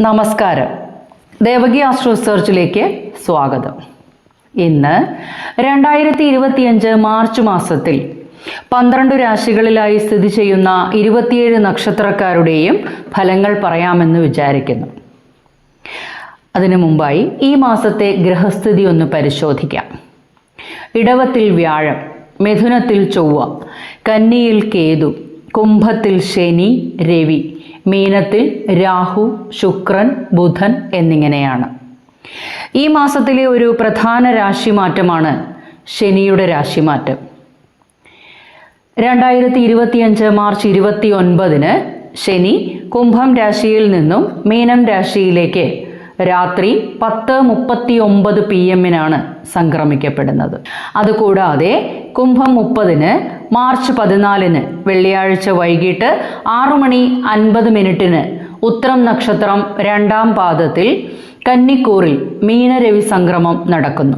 നമസ്കാരം. ദേവകി ആസ്ട്രോ റിസർച്ചിലേക്ക് സ്വാഗതം. ഇന്ന് രണ്ടായിരത്തി ഇരുപത്തിയഞ്ച് മാർച്ച് മാസത്തിൽ പന്ത്രണ്ട് രാശികളിലായി സ്ഥിതി ചെയ്യുന്ന ഇരുപത്തിയേഴ് നക്ഷത്രക്കാരുടെയും ഫലങ്ങൾ പറയാമെന്ന് വിചാരിക്കുന്നു. അതിനു മുമ്പായി ഈ മാസത്തെ ഗ്രഹസ്ഥിതി ഒന്ന് പരിശോധിക്കാം. ഇടവത്തിൽ വ്യാഴം മിഥുനത്തിൽ ചൊവ്വ കന്നിയിൽ കേതു കുംഭത്തിൽ ശനി രവി മീനത്തിൽ രാഹു ശുക്രൻ ബുധൻ എന്നിങ്ങനെയാണ്. ഈ മാസത്തിലെ ഒരു പ്രധാന രാശി മാറ്റമാണ് ശനിയുടെ രാശിമാറ്റം. രണ്ടായിരത്തി ഇരുപത്തിയഞ്ച് മാർച്ച് ഇരുപത്തി ഒൻപതിന് ശനി കുംഭം രാശിയിൽ നിന്നും മീനം രാശിയിലേക്ക് രാത്രി പത്ത് മുപ്പത്തി ഒമ്പത് പി എമ്മിനാണ് സംക്രമിക്കപ്പെടുന്നത്. അതുകൂടാതെ കുംഭം മുപ്പതിന് മാർച്ച് പതിനാലിന് വെള്ളിയാഴ്ച വൈകിട്ട് ആറു മണി അൻപത് മിനിറ്റിന് ഉത്രം നക്ഷത്രം രണ്ടാം പാദത്തിൽ കന്നിക്കൂറിൽ മീനരവി സംക്രമം നടക്കുന്നു.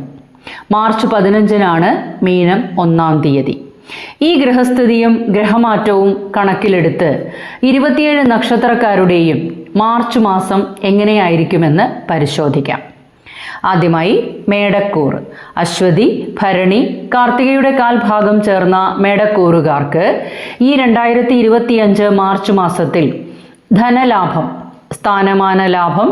മാർച്ച് പതിനഞ്ചിനാണ് മീനം ഒന്നാം തീയതി. ഈ ഗ്രഹസ്ഥിതിയും ഗ്രഹമാറ്റവും കണക്കിലെടുത്ത് ഇരുപത്തിയേഴ് നക്ഷത്രക്കാരുടെയും മാർച്ച് മാസം എങ്ങനെയായിരിക്കുമെന്ന് പരിശോധിക്കാം. ആദ്യമായി മേടക്കൂർ അശ്വതി ഭരണി കാർത്തികയുടെ കാൽഭാഗം ചേർന്ന മേടക്കൂറുകാർക്ക് ഈ രണ്ടായിരത്തി ഇരുപത്തിയഞ്ച് മാർച്ച് മാസത്തിൽ ധനലാഭം സ്ഥാനമാന ലാഭം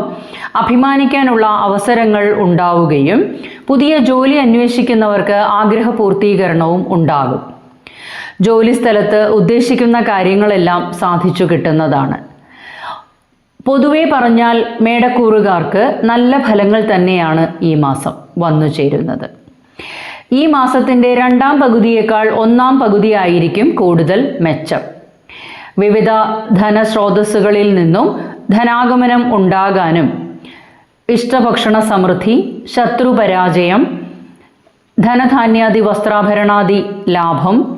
അഭിമാനിക്കാനുള്ള അവസരങ്ങൾ ഉണ്ടാവുകയും പുതിയ ജോലി അന്വേഷിക്കുന്നവർക്ക് ആഗ്രഹ പൂർത്തീകരണവും ഉണ്ടാകും. ജോലി സ്ഥലത്ത് ഉദ്ദേശിക്കുന്ന കാര്യങ്ങളെല്ലാം സാധിച്ചു കിട്ടുന്നതാണ്. പൊതുവെ പറഞ്ഞാൽ മേടക്കൂറുകാർക്ക് നല്ല ഫലങ്ങൾ തന്നെയാണ് ഈ മാസം വന്നു ചേരുന്നത്. ഈ മാസത്തിന്റെ രണ്ടാം പകുതിയേക്കാൾ ഒന്നാം പകുതിയായിരിക്കും കൂടുതൽ മെച്ചം. വിവിധ ധനസ്രോതസ്സുകളിൽ നിന്നും ധനാഗമനം ഉണ്ടാകാനും ഇഷ്ടഭക്ഷണ സമൃദ്ധി ശത്രുപരാജയം ധനധാന്യാദി വസ്ത്രാഭരണാദി ലാഭം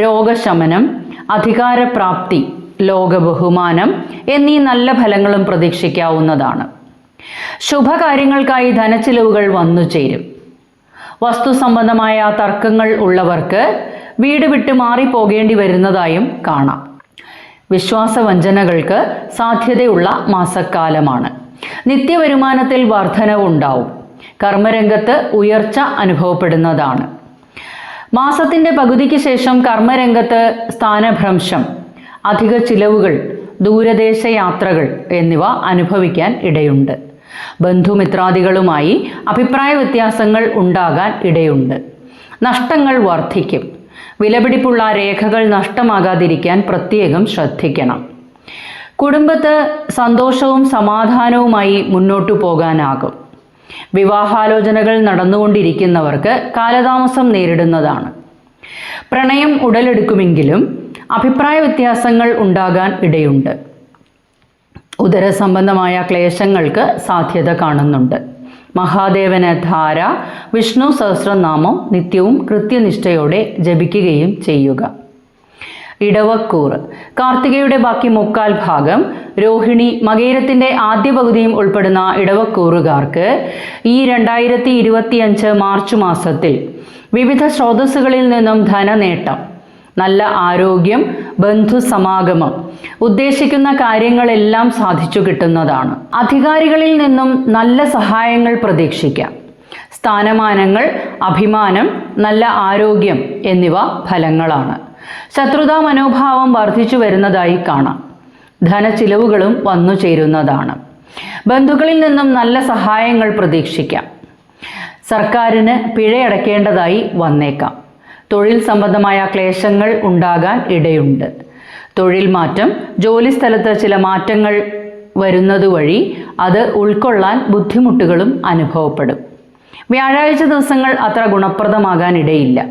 രോഗശമനം അധികാരപ്രാപ്തി ലോകബഹുമാനം എന്നീ നല്ല ഫലങ്ങളും പ്രതീക്ഷിക്കാവുന്നതാണ്. ശുഭകാര്യങ്ങൾക്കായി ധനച്ചിലവുകൾ വന്നു ചേരും. വസ്തു സംബന്ധമായ തർക്കങ്ങൾ ഉള്ളവർക്ക് വീട് വിട്ട് മാറിപ്പോകേണ്ടി വരുന്നതായും കാണാം. വിശ്വാസവഞ്ചനകൾക്ക് സാധ്യതയുള്ള മാസക്കാലമാണ്. നിത്യവരുമാനത്തിൽ വർധനവുണ്ടാവും. കർമ്മരംഗത്ത് ഉയർച്ച അനുഭവപ്പെടുന്നതാണ്. മാസത്തിന്റെ പകുതിക്ക് ശേഷം കർമ്മരംഗത്ത് സ്ഥാനഭ്രംശം അധിക ചിലവുകൾ ദൂരദേശ യാത്രകൾ എന്നിവ അനുഭവിക്കാൻ ഇടയുണ്ട്. ബന്ധുമിത്രാദികളുമായി അഭിപ്രായ വ്യത്യാസങ്ങൾ ഉണ്ടാകാൻ ഇടയുണ്ട്. നഷ്ടങ്ങൾ വർദ്ധിക്കും. വിലപിടിപ്പുള്ള രേഖകൾ നഷ്ടമാകാതിരിക്കാൻ പ്രത്യേകം ശ്രദ്ധിക്കണം. കുടുംബത്ത് സന്തോഷവും സമാധാനവുമായി മുന്നോട്ടു പോകാനാകും. വിവാഹാലോചനകൾ നടന്നുകൊണ്ടിരിക്കുന്നവർക്ക് കാലതാമസം നേരിടുന്നതാണ്. പ്രണയം ഉടലെടുക്കുമെങ്കിലും അഭിപ്രായ വ്യത്യാസങ്ങൾ ഉണ്ടാകാൻ ഇടയുണ്ട്. ഉദരസംബന്ധമായ ക്ലേശങ്ങൾക്ക് സാധ്യത കാണുന്നുണ്ട്. മഹാദേവന് ധാര വിഷ്ണു സഹസ്രനാമം നിത്യവും കൃത്യനിഷ്ഠയോടെ ജപിക്കുകയും ചെയ്യുക. ഇടവക്കൂർ കാർത്തികയുടെ ബാക്കി മുക്കാൽ ഭാഗം രോഹിണി മകേരത്തിന്റെ ആദ്യ പകുതിയും ഉൾപ്പെടുന്ന ഇടവക്കൂറുകാർക്ക് ഈ രണ്ടായിരത്തി ഇരുപത്തിയഞ്ച് മാർച്ച് മാസത്തിൽ വിവിധ സ്രോതസ്സുകളിൽ നിന്നും ധനനേട്ടം നല്ല ആരോഗ്യം ബന്ധുസമാഗമം ഉദ്ദേശിക്കുന്ന കാര്യങ്ങളെല്ലാം സാധിച്ചു കിട്ടുന്നതാണ്. അധികാരികളിൽ നിന്നും നല്ല സഹായങ്ങൾ പ്രതീക്ഷിക്കാം. സ്ഥാനമാനങ്ങൾ അഭിമാനം നല്ല ആരോഗ്യം എന്നിവ ഫലങ്ങളാണ്. ശത്രുതാ മനോഭാവം വർദ്ധിച്ചു വരുന്നതായി കാണാം. ധന ചിലവുകളും വന്നു ചേരുന്നതാണ്. ബന്ധുക്കളിൽ നിന്നും നല്ല സഹായങ്ങൾ പ്രതീക്ഷിക്കാം. സർക്കാരിന് പിഴയടക്കേണ്ടതായി വന്നേക്കാം. തൊഴിൽ സംബന്ധമായ ക്ലേശങ്ങൾ ഉണ്ടാകാൻ ഇടയുണ്ട്. തൊഴിൽ മാറ്റം ജോലി സ്ഥലത്ത് ചില മാറ്റങ്ങൾ വരുന്നത് വഴി അത് ഉൾക്കൊള്ളാൻ ബുദ്ധിമുട്ടുകളും അനുഭവപ്പെടും. വ്യാഴാഴ്ച ദിവസങ്ങൾ അത്ര ഗുണപ്രദമാകാൻ ഇടയില്ല.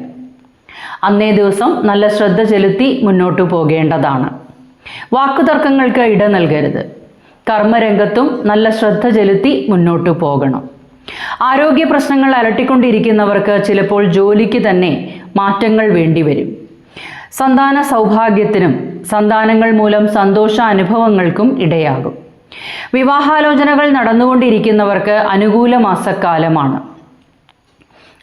അന്നേ ദിവസം നല്ല ശ്രദ്ധ ചെലുത്തി മുന്നോട്ടു പോകേണ്ടതാണ്. വാക്കുതർക്കങ്ങൾക്ക് ഇട നൽകരുത്. കർമ്മരംഗത്തും നല്ല ശ്രദ്ധ ചെലുത്തി മുന്നോട്ടു പോകണം. ആരോഗ്യ പ്രശ്നങ്ങൾ അലട്ടിക്കൊണ്ടിരിക്കുന്നവർക്ക് ചിലപ്പോൾ ജോലിക്ക് തന്നെ മാറ്റങ്ങൾ വേണ്ടിവരും സന്താന സൗഭാഗ്യത്തിനും സന്താനങ്ങൾ മൂലം സന്തോഷ അനുഭവങ്ങൾക്കും ഇടയാകും. വിവാഹാലോചനകൾ നടന്നുകൊണ്ടിരിക്കുന്നവർക്ക് അനുകൂല മാസക്കാലമാണ്.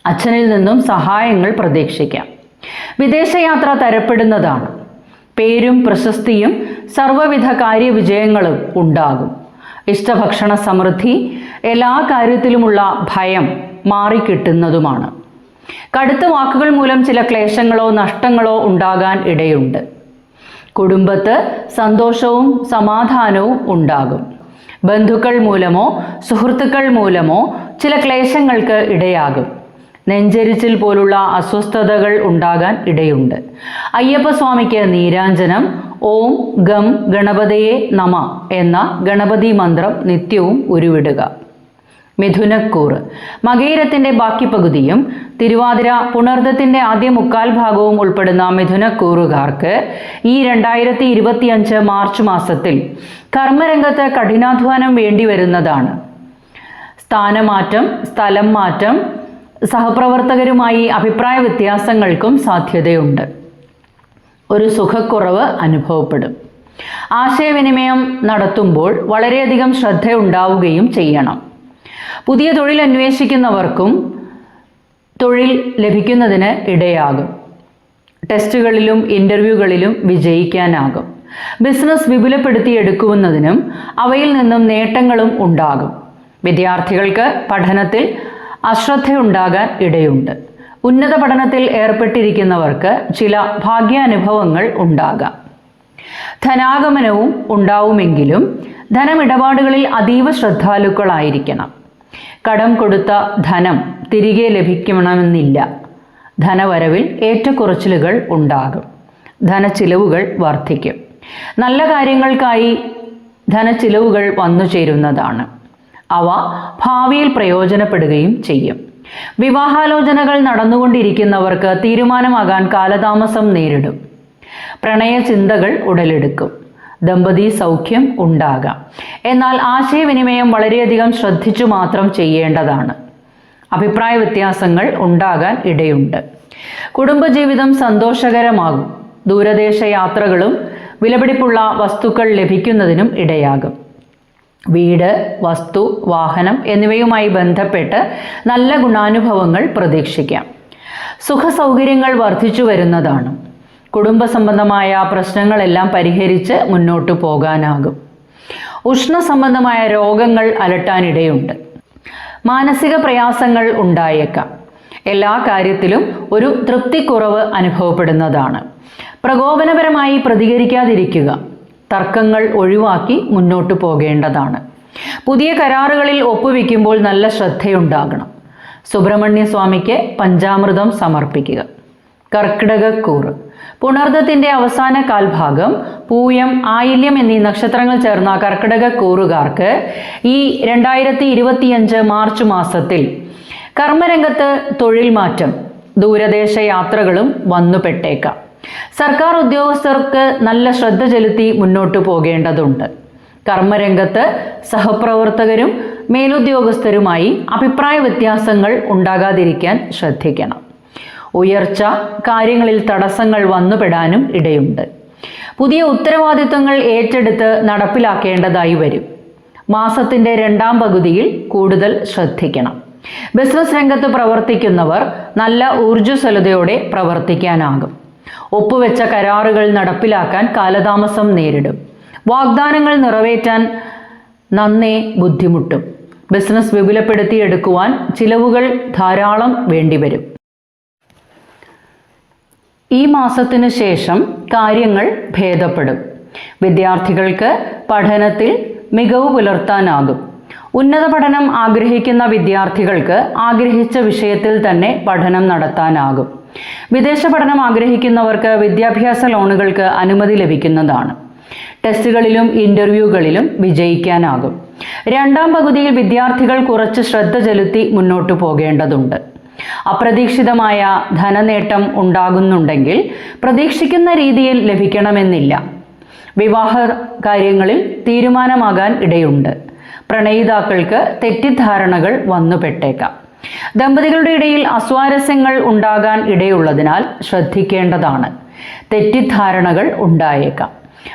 അച്ഛനിൽ നിന്നും സഹായങ്ങൾ പ്രതീക്ഷിക്കാം. വിദേശയാത്ര തരപ്പെടുന്നതാണ്. പേരും പ്രശസ്തിയും സർവവിധ കാര്യവിജയങ്ങളും ഉണ്ടാകും. ഇഷ്ടഭക്ഷണ സമൃദ്ധി എല്ലാ കാര്യത്തിലുമുള്ള ഭയം മാറിക്കിട്ടുന്നതുമാണ്. കടുത്ത വാക്കുകൾ മൂലം ചില ക്ലേശങ്ങളോ നഷ്ടങ്ങളോ ഉണ്ടാകാൻ ഇടയുണ്ട്. കുടുംബത്ത് സന്തോഷവും സമാധാനവും ഉണ്ടാകും. ബന്ധുക്കൾ മൂലമോ സുഹൃത്തുക്കൾ മൂലമോ ചില ക്ലേശങ്ങൾക്ക് ഇടയാകും. നെഞ്ചരിച്ചിൽ പോലുള്ള അസ്വസ്ഥതകൾ ഉണ്ടാകാൻ ഇടയുണ്ട്. അയ്യപ്പസ്വാമിക്ക് നീരാഞ്ജനം ഓം ഗം ഗണപതയെ നമ എന്ന ഗണപതി മന്ത്രം നിത്യവും ഉരുവിടുക. മിഥുനക്കൂറ് മകയിരത്തിന്റെ ബാക്കി പകുതിയും തിരുവാതിര പുണർദ്ദത്തിന്റെ ആദ്യ മുക്കാൽ ഭാഗവും ഉൾപ്പെടുന്ന മിഥുനക്കൂറുകാർക്ക് ഈ രണ്ടായിരത്തി ഇരുപത്തിയഞ്ച് മാർച്ച് മാസത്തിൽ കർമ്മരംഗത്ത് കഠിനാധ്വാനം വേണ്ടി വരുന്നതാണ് സ്ഥാനമാറ്റം സ്ഥലം മാറ്റം സഹപ്രവർത്തകരുമായി അഭിപ്രായ വ്യത്യാസങ്ങൾക്കും സാധ്യതയുണ്ട്. ഒരു സുഖക്കുറവ് അനുഭവപ്പെടും. ആശയവിനിമയം നടത്തുമ്പോൾ വളരെയധികം ശ്രദ്ധയുണ്ടാവുകയും ചെയ്യണം. പുതിയ തൊഴിൽ അന്വേഷിക്കുന്നവർക്കും തൊഴിൽ ലഭിക്കുന്നതിന് ഇടയാകും. ടെസ്റ്റുകളിലും ഇന്റർവ്യൂകളിലും വിജയിക്കാനാകും. ബിസിനസ് വിപുലപ്പെടുത്തിയെടുക്കുന്നതിനും അവയിൽ നിന്നും നേട്ടങ്ങളും ഉണ്ടാകും. വിദ്യാർത്ഥികൾക്ക് പഠനത്തിൽ അശ്രദ്ധയുണ്ടാകാൻ ഇടയുണ്ട്. ഉന്നത പഠനത്തിൽ ഏർപ്പെട്ടിരിക്കുന്നവർക്ക് ചില ഭാഗ്യാനുഭവങ്ങൾ ഉണ്ടാകാം. ധനാഗമനവും ഉണ്ടാവുമെങ്കിലും ധനമിടപാടുകളിൽ അതീവ ശ്രദ്ധാലുക്കളായിരിക്കണം. കടം കൊടുത്ത ധനം തിരികെ ലഭിക്കണമെന്നില്ല. ധനവരവിൽ ഏറ്റക്കുറച്ചിലുകൾ ഉണ്ടാകും. ധനച്ചിലവുകൾ വർദ്ധിക്കും. നല്ല കാര്യങ്ങൾക്കായി ധനച്ചിലവുകൾ വന്നു ചേരുന്നതാണ് അവ ഭാവിയിൽ പ്രയോജനപ്പെടുകയും ചെയ്യും. വിവാഹാലോചനകൾ നടന്നുകൊണ്ടിരിക്കുന്നവർക്ക് തീരുമാനമാകാൻ കാലതാമസം നേരിടും. പ്രണയ ചിന്തകൾ ഉടലെടുക്കും. ദമ്പതി സൗഖ്യം ഉണ്ടാകാം. എന്നാൽ ആശയവിനിമയം വളരെയധികം ശ്രദ്ധിച്ചു മാത്രം ചെയ്യേണ്ടതാണ്. അഭിപ്രായ വ്യത്യാസങ്ങൾ ഉണ്ടാകാൻ ഇടയുണ്ട്. കുടുംബജീവിതം സന്തോഷകരമാകും. ദൂരദേശ യാത്രകളും വിലപിടിപ്പുള്ള വസ്തുക്കൾ ലഭിക്കുന്നതിനും ഇടയാകും. വീട് വസ്തു വാഹനം എന്നിവയുമായി ബന്ധപ്പെട്ട് നല്ല ഗുണാനുഭവങ്ങൾ പ്രതീക്ഷിക്കാം. സുഖസൗകര്യങ്ങൾ വർദ്ധിച്ചു വരുന്നതാണ്. കുടുംബ സംബന്ധമായ പ്രശ്നങ്ങളെല്ലാം പരിഹരിച്ച് മുന്നോട്ടു പോകാനാകും. ഉഷ്ണ സംബന്ധമായ രോഗങ്ങൾ അലട്ടാനിടയുണ്ട്. മാനസിക പ്രയാസങ്ങൾ ഉണ്ടായേക്കാം. എല്ലാ കാര്യത്തിലും ഒരു തൃപ്തിക്കുറവ് അനുഭവപ്പെടുന്നതാണ്. പ്രകോപനപരമായി പ്രതികരിക്കാതിരിക്കുക. തർക്കങ്ങൾ ഒഴിവാക്കി മുന്നോട്ടു പോകേണ്ടതാണ്. പുതിയ കരാറുകളിൽ ഒപ്പുവെക്കുമ്പോൾ നല്ല ശ്രദ്ധയുണ്ടാകണം. സുബ്രഹ്മണ്യ സ്വാമിക്ക് പഞ്ചാമൃതം സമർപ്പിക്കുക. കർക്കിടകക്കൂറ് പുണർദ്ദത്തിന്റെ അവസാന കാൽഭാഗം പൂയം ആയില്യം എന്നീ നക്ഷത്രങ്ങൾ ചേർന്ന കർക്കിടക കൂറുകാർക്ക് ഈ രണ്ടായിരത്തി ഇരുപത്തിയഞ്ച് മാർച്ച് മാസത്തിൽ കർമ്മരംഗത്ത് തൊഴിൽ മാറ്റം ദൂരദേശ യാത്രകളും വന്നുപെട്ടേക്കാം. സർക്കാർ ഉദ്യോഗസ്ഥർക്ക് നല്ല ശ്രദ്ധ ചെലുത്തി മുന്നോട്ട് പോകേണ്ടതുണ്ട്. കർമ്മരംഗത്ത് സഹപ്രവർത്തകരും മേലുദ്യോഗസ്ഥരുമായി അഭിപ്രായ വ്യത്യാസങ്ങൾ ഉണ്ടാകാതിരിക്കാൻ ശ്രദ്ധിക്കണം. ഉയർച്ച കാര്യങ്ങളിൽ തടസ്സങ്ങൾ വന്നുപെടാനും ഇടയുണ്ട്. പുതിയ ഉത്തരവാദിത്തങ്ങൾ ഏറ്റെടുത്ത് നടപ്പിലാക്കേണ്ടതായി വരും. മാസത്തിന്റെ രണ്ടാം പകുതിയിൽ കൂടുതൽ ശ്രദ്ധിക്കണം. ബിസിനസ് രംഗത്ത് പ്രവർത്തിക്കുന്നവർ നല്ല ഊർജസ്വലതയോടെ പ്രവർത്തിക്കാനാകും. ഒപ്പുവെച്ച കരാറുകൾ നടപ്പിലാക്കാൻ കാലതാമസം നേരിടും. വാഗ്ദാനങ്ങൾ നിറവേറ്റാൻ നന്നേ ബുദ്ധിമുട്ടും. ബിസിനസ് വിപുലപ്പെടുത്തിയെടുക്കുവാൻ ചിലവുകൾ ധാരാളം വേണ്ടിവരും. ഈ മാസത്തിനു ശേഷം കാര്യങ്ങൾ ഭേദപ്പെടും. വിദ്യാർത്ഥികൾക്ക് പഠനത്തിൽ മികവ് പുലർത്താനാകും. ഉന്നത പഠനം ആഗ്രഹിക്കുന്ന വിദ്യാർത്ഥികൾക്ക് ആഗ്രഹിച്ച വിഷയത്തിൽ തന്നെ പഠനം നടത്താനാകും. വിദേശ പഠനം ആഗ്രഹിക്കുന്നവർക്ക് വിദ്യാഭ്യാസ ലോണുകൾക്ക് അനുമതി ലഭിക്കുന്നതാണ്. ടെസ്റ്റുകളിലും ഇന്റർവ്യൂകളിലും വിജയിക്കാനാകും. രണ്ടാം പകുതിയിൽ വിദ്യാർത്ഥികൾ കുറച്ച് ശ്രദ്ധ ചെലുത്തി മുന്നോട്ടു പോകേണ്ടതുണ്ട്. അപ്രതീക്ഷിതമായ ധനനേട്ടം ഉണ്ടാകുന്നുണ്ടെങ്കിൽ പ്രതീക്ഷിക്കുന്ന രീതിയിൽ ലഭിക്കണമെന്നില്ല. വിവാഹ കാര്യങ്ങളിൽ തീരുമാനമാകാൻ ഇടയുണ്ട്. പ്രണയിതാക്കൾക്ക് തെറ്റിദ്ധാരണകൾ വന്നുപെട്ടേക്കാം. ദമ്പതികളുടെ ഇടയിൽ അസ്വാരസ്യങ്ങൾ ഉണ്ടാകാൻ ഇടയുള്ളതിനാൽ ശ്രദ്ധിക്കേണ്ടതാണ്. തെറ്റിദ്ധാരണകൾ ഉണ്ടായേക്കാം.